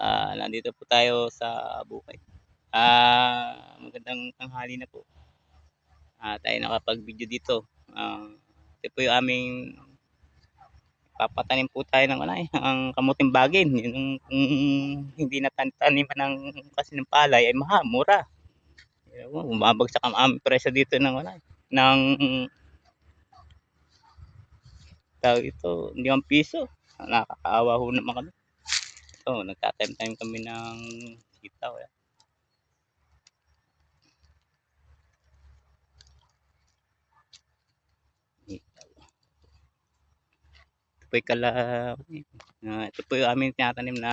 Ah, nandito po tayo sa Bukay. Ah, magandang tanghali na po. Ah, tayo nakapag-video dito. Ah, ito po yung aming papatanim po tayo ng ano, eh, ang kamuting bagin. Yung kung hindi nataniman ng kasi ng palay ay maha, mura. Ewan, Bumabagsak ang aming presyo dito ng ano, eh, ng tawag ito, hindi ang piso. Nakakaawa ho naman kami. Ito, nagtatanim-tanim kami ng sitaw. Eh. Po yung kala, ah, ito po yung aming tinatanim na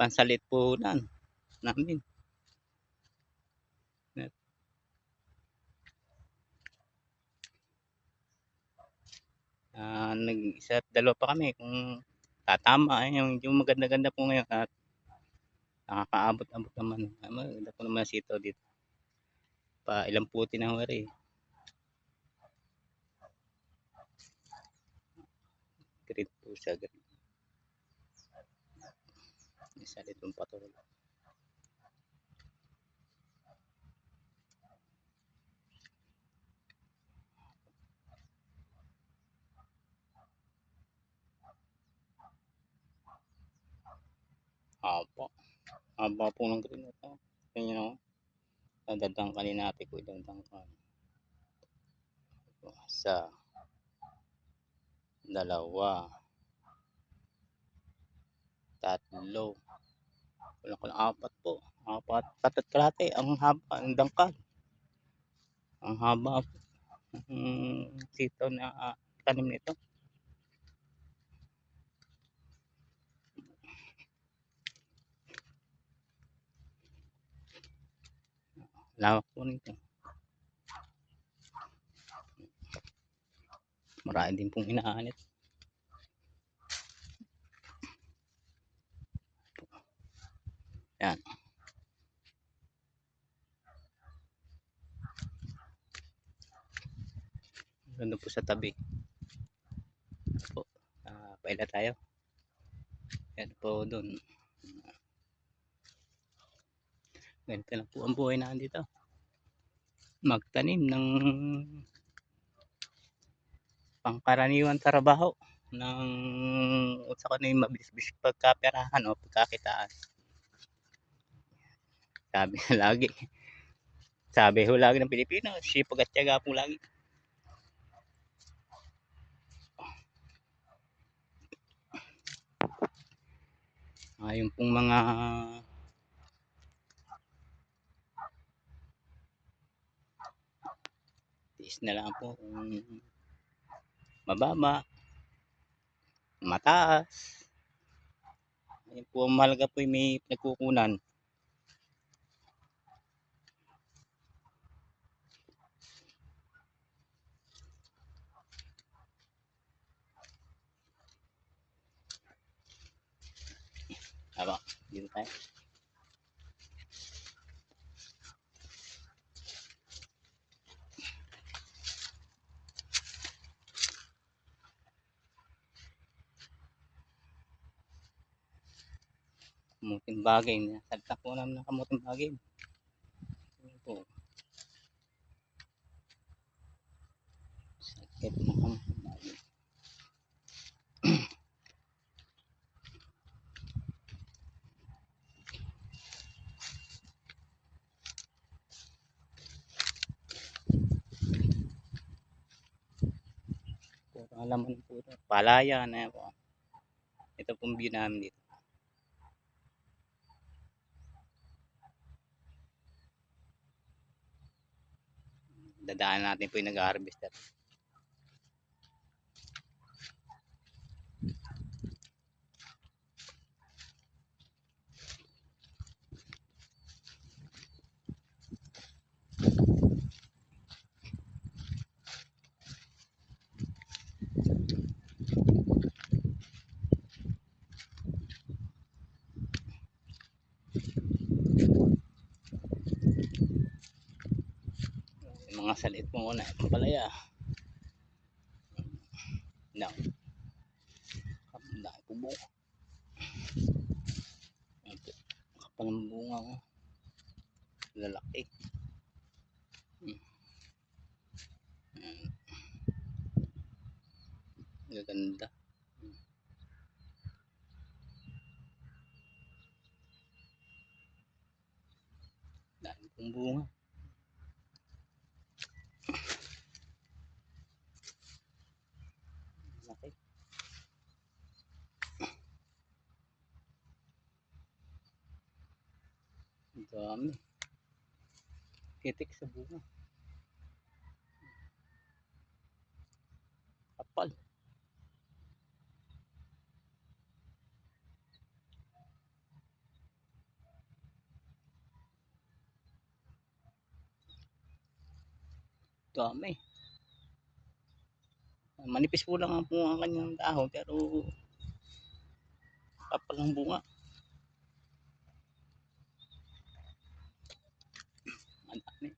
pansalit po na, namin. Ah, nag isa dalawa pa kami kung tatama yung, yung maganda-ganda po ngayon at nakakaabot-abot naman. Ah, maganda po naman sitaw dito. Pa ilang puti na ho rin. Green po siya. Green. Isa litong patuloy. Apo. Haba po ng green ito. Ganyan o. Dadang kanina natin ko idandang kan. Isa. Dalawa. Tatlo. Wala ko lang apat po. Apat. Tatat kalate. Ang haba. Ang dangkal. Ang haba po. Ang sitaw na uh, tanim nito. Lawak po nito. Marami din pong inaanit. Yan. Ganda po sa tabi. Po. Uh, paila tayo. Yan po doon. Ganito lang po ang buhay na dito. Magtanim ng pangkaraniwan trabaho ng sa ko na yung mabilis-bilis pagkaperahan o pagkakitaan. Sabi na lagi. Sabi ho lagi ng Pilipino, sipag at tiyaga po lagi. Ayun pong mga tiis na lang po kung mababa mataas. Ayun po mahalaga po yung may nagkukunan Aba, dito tayo. Kamuting bagay na salta po namin ng kamuting bagay. Ayan po. Sakit ng kamuting bagay. Puro alaman po ito. Palaya na po. Ito pong view dito dadaan natin po yung nag-harvester. Yung mga salit mo muna ito palaya no dahil po buo Kapal ng bunga ko. Lalaki. Hmm. Ayan. Gaganda. Hmm. Dami kong. Laki. Ang dami. Titik sa bunga. Kapal. Dami. Manipis po lang ang bunga ang kanyang dahon pero kapal ng bunga. Ang dami.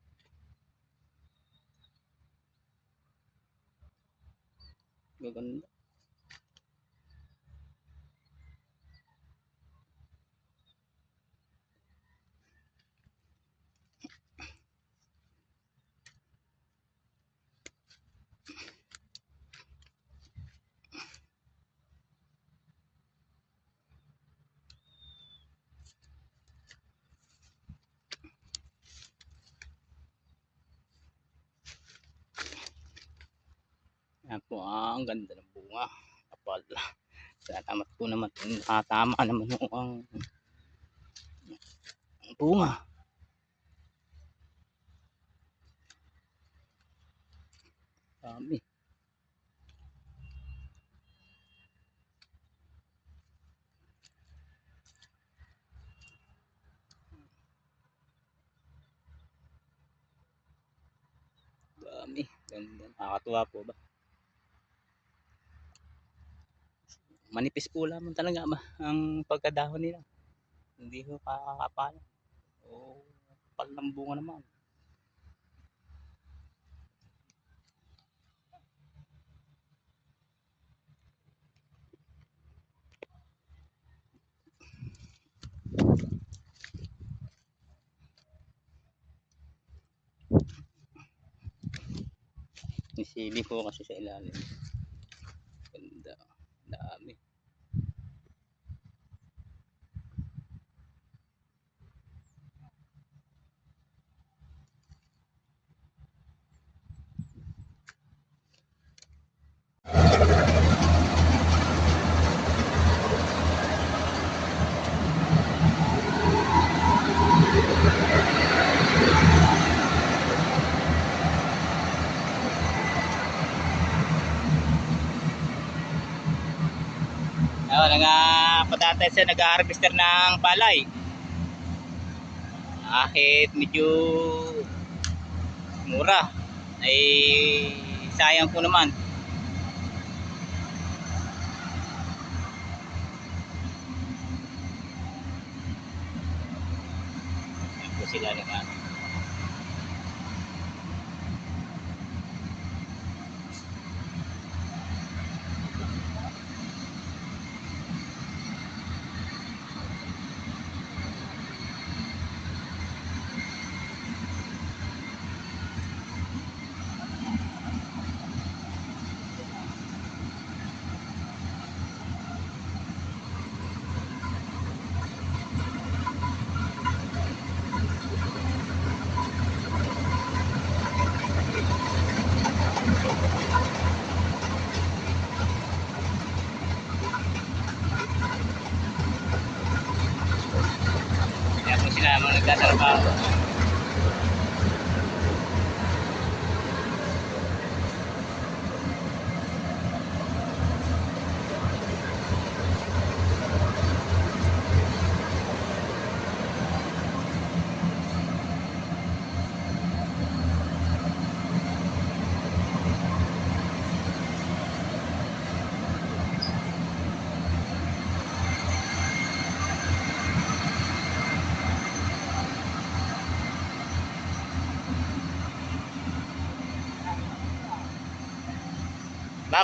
Gaganda. Yan po, ah, ang ganda ng bunga. Kapal. Tatamat po naman. Nakatama naman yung ang, ang bunga. Dami. Dami. Ganda. Nakakatuwa po ba? Manipis po lamang talaga ang pagkadahon nila. Hindi ko kakakapal. O kapal ng bunga naman. Isili po kasi sa ilalim. Ganda. Dami. Ayun, nga patatay siya nag-harvester ng palay. Kahit medyo mura ay sayang po naman. Po sila naman.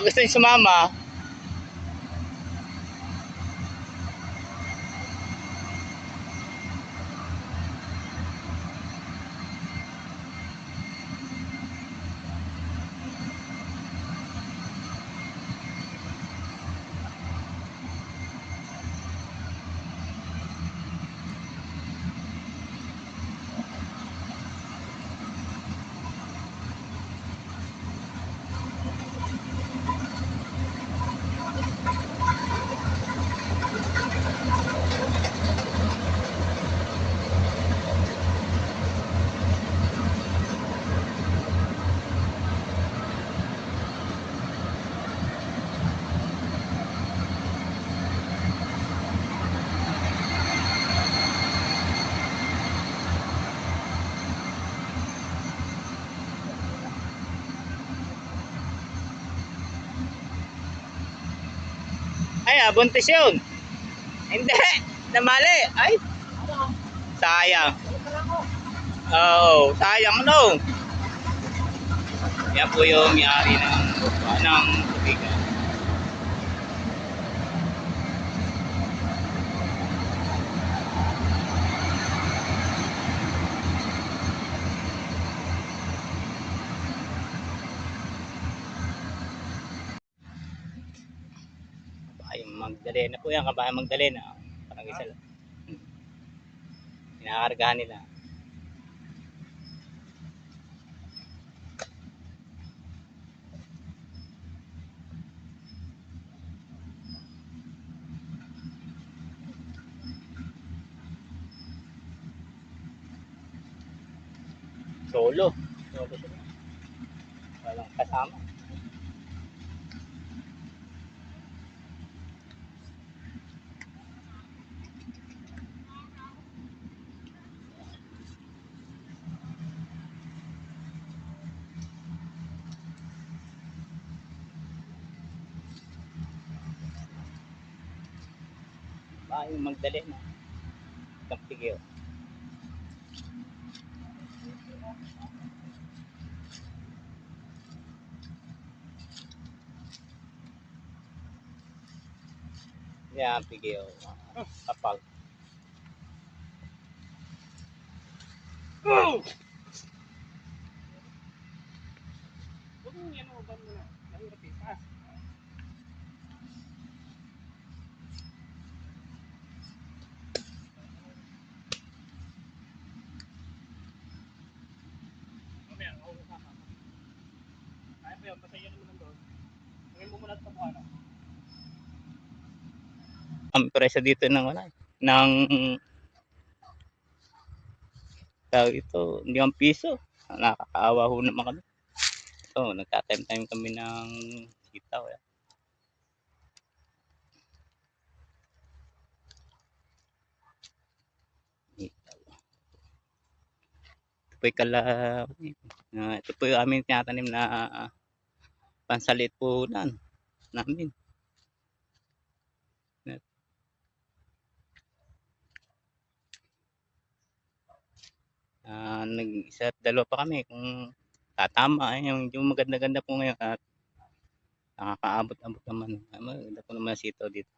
Gusto niyo sumama. Ah, buntis yun. Hindi, namali. Ay, sayang. Oo, sayang no. Yan po yung may-ari ng, ng tubigan. Magdalena po yan, kabahay Magdalena. Parang isa lang. Hmm. Inakargahan nila. Solo. Solo. Walang kasama. Bahay Magdalena. Kampigyo. Yan, pigyo. Kapal. Huwag mong yan o, ban mo na. Mahirap eh. Paas. Mamaya, ako kasama. Kaya pa yun, basta yan naman nandun. Ngayon mo muna ito po ano. Ang presyo dito ng wala. Ng tawag ito, hindi ang piso. Nakakaawa ho naman kami. Ito, nagka-time-time kami ng sitaw. Eh. Sitaw. Ito po kala, ah, ito po yung tinatanim na ah, pansalit po namin. Ah, nag-isa at dalawa pa kami kung tatama eh, yung, yung maganda-ganda po ngayon at nakakaabot-abot naman. Ah, maganda po naman sitaw dito.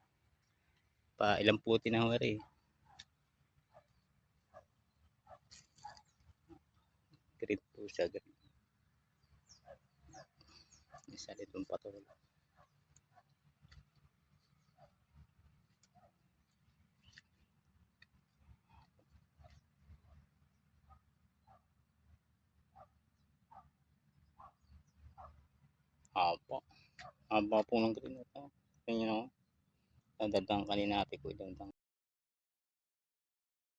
Pa ilang puti na ho rin. Green po siya. Green. Isa litong patuloy. Apo. Haba po ng green ito. Tingnan nyo. Dadang kanina natin ko itong